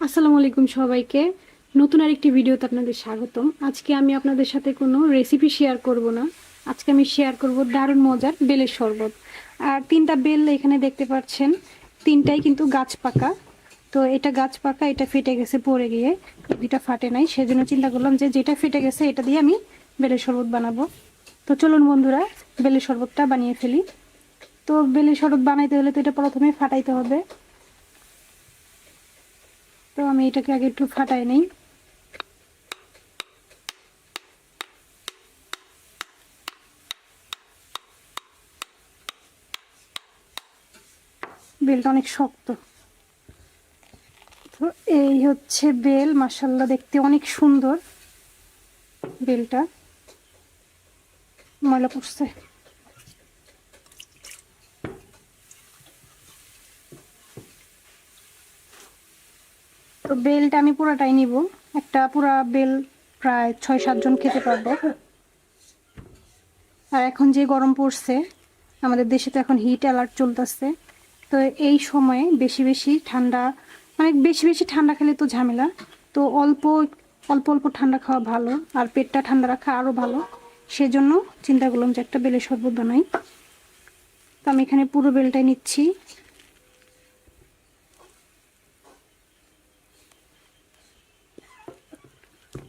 আসসালামু আলাইকুম সবাইকে। নতুন আরেকটি ভিডিওতে আপনাদের স্বাগতম। আজকে আমি আপনাদের সাথে কোনো রেসিপি শেয়ার করব না। আজকে আমি শেয়ার করব দারুণ মজার বেলের শরবত। আর তিনটা বেল এখানে দেখতে পাচ্ছেন। তিনটাই কিন্তু গাছ পাকা। তো এটা গাছ পাকা, এটা ফেটে গেছে, পড়ে গিয়ে। দুটা ফাটে নাই। সেজন্য চিন্তা করলাম যে যেটা ফেটে গেছে, এটা দিয়ে আমি বেলের শরবত বানাবো। তো চলুন বন্ধুরা, বেলের শরবতটা বানিয়ে ফেলি। তো বেলের শরবত বানাইতে হলে তো এটা প্রথমে ফাটাইতে হবে। তো আমি এটাকে আগে একটু ফাটাই নেই। বেলটা অনেক শক্ত। তো এই হচ্ছে বেল মাসাল্লাহ দেখতে অনেক সুন্দর বেলটা। ময়লা পড়ছে। তো বেলটা আমি পুরোটাই নিব। একটা পুরা বেল প্রায় ছয় সাতজন খেতে পারব। আর এখন যে গরম পড়ছে, আমাদের দেশে তো এখন হিট অ্যালার্ট চলতেছে। তো এই সময়ে বেশি বেশি ঠান্ডা মানে বেশি বেশি ঠান্ডা খেলে তো ঝামেলা। তো অল্প অল্প অল্প ঠান্ডা খাওয়া ভালো, আর পেটটা ঠান্ডা রাখা আরও ভালো। সেজন্য চিন্তা করলাম যে একটা বেলের শরবত বানাই। তো আমি এখানে পুরো বেলটাই নিচ্ছি।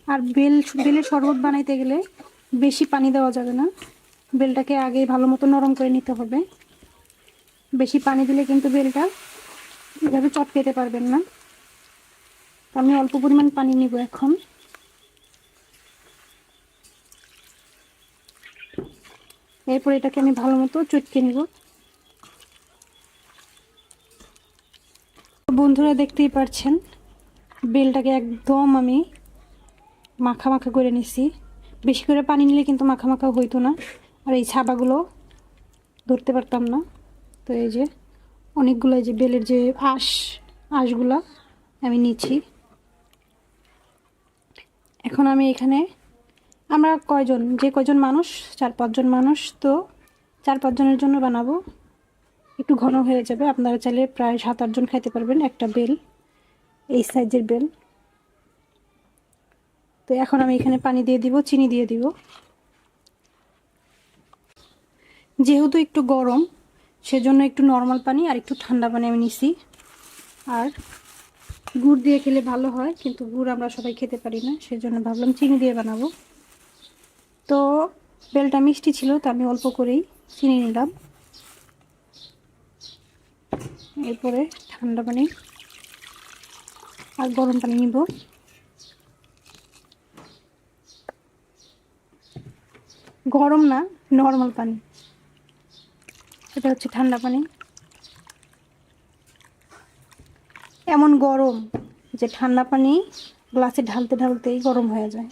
আর বেল বেলের শরবত বানাইতে গেলে বেশি পানি দেওয়া যাবে না। বেলটাকে আগে ভালো মতো নরম করে নিতে হবে। বেশি পানি দিলে কিন্তু বেলটা এভাবে চট পেতে পারবেন না। আমি অল্প পরিমাণ পানি নিব এখন। এরপর এটাকে আমি ভালো মতো চটকে নিব। বন্ধুরা দেখতেই পারছেন, বেলটাকে একদম আমি মাখা মাখা করে নিছি। বেশি করে পানি নিলে কিন্তু মাখা মাখা হইতো না। আর এই ছাবাগুলো ধরতে পারতাম না। তো এই যে অনেকগুলো এই যে বেলের যে আঁশ, আঁশগুলো আমি নিচ্ছি। এখন আমি এখানে আমরা কয়জন? যে কয়জন মানুষ? চার পাঁচজন মানুষ। তো চার পাঁচজনের জন্য বানাবো। একটু ঘন হয়ে যাবে। আপনারা চাইলে প্রায় সাত আটজন খাইতে পারবেন একটা বেল, এই সাইজের বেল। তো এখন আমি এখানে পানি দিয়ে দিব, চিনি দিয়ে দিব। যেহেতু একটু গরম, সেজন্য একটু নর্মাল পানি আর একটু ঠান্ডা পানি আমি নিছি। আর গুড় দিয়ে খেলে ভালো হয়, কিন্তু গুড় আমরা সবাই খেতে পারি না, সেজন্য ভাবলাম চিনি দিয়ে বানাবো। তো বেলটা মিষ্টি ছিল, তো আমি অল্প করেই চিনি নিলাম। এরপরে ঠান্ডা পানি আর গরম পানি নিব। গরম না নর্মাল পানি। এটা হচ্ছে ঠান্ডা পানি। এমন গরম যে ঠান্ডা পানি গ্লাসে ঢালতে ঢালতেই গরম হয়ে যায়।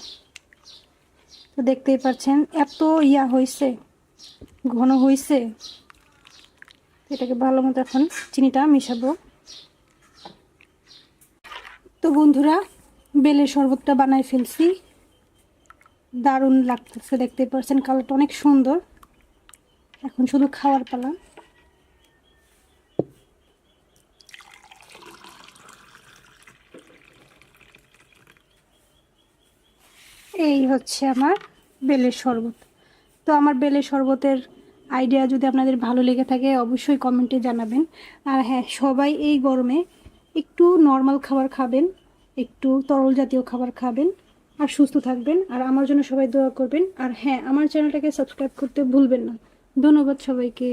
তো দেখতেই পাচ্ছেন, এত ইয়া হয়েছে ঘন হয়েছে এটাকে ভালো মতো এখন চিনিটা মিশাবো। তো বন্ধুরা, বেলের শরবতটা বানাই ফেলছি। দারুণ লাগতেছে দেখতে পাচ্ছেন কালারটা অনেক সুন্দর। এখন শুধু খাওয়ার পালা। এই হচ্ছে আমার বেলের শরবত। তো আমার বেলের শরবতের আইডিয়া যদি আপনাদের ভালো লেগে থাকে, অবশ্যই কমেন্টে জানাবেন। আর হ্যাঁ সবাই এই গরমে একটু নর্মাল খাবার খাবেন, একটু তরল জাতীয় খাবার খাবেন। আর সুস্থ থাকবেন, আর আমার জন্য সবাই দোয়া করবেন। আর হ্যাঁ আমার চ্যানেলটাকে সাবস্ক্রাইব করতে ভুলবেন না। ধন্যবাদ সবাইকে।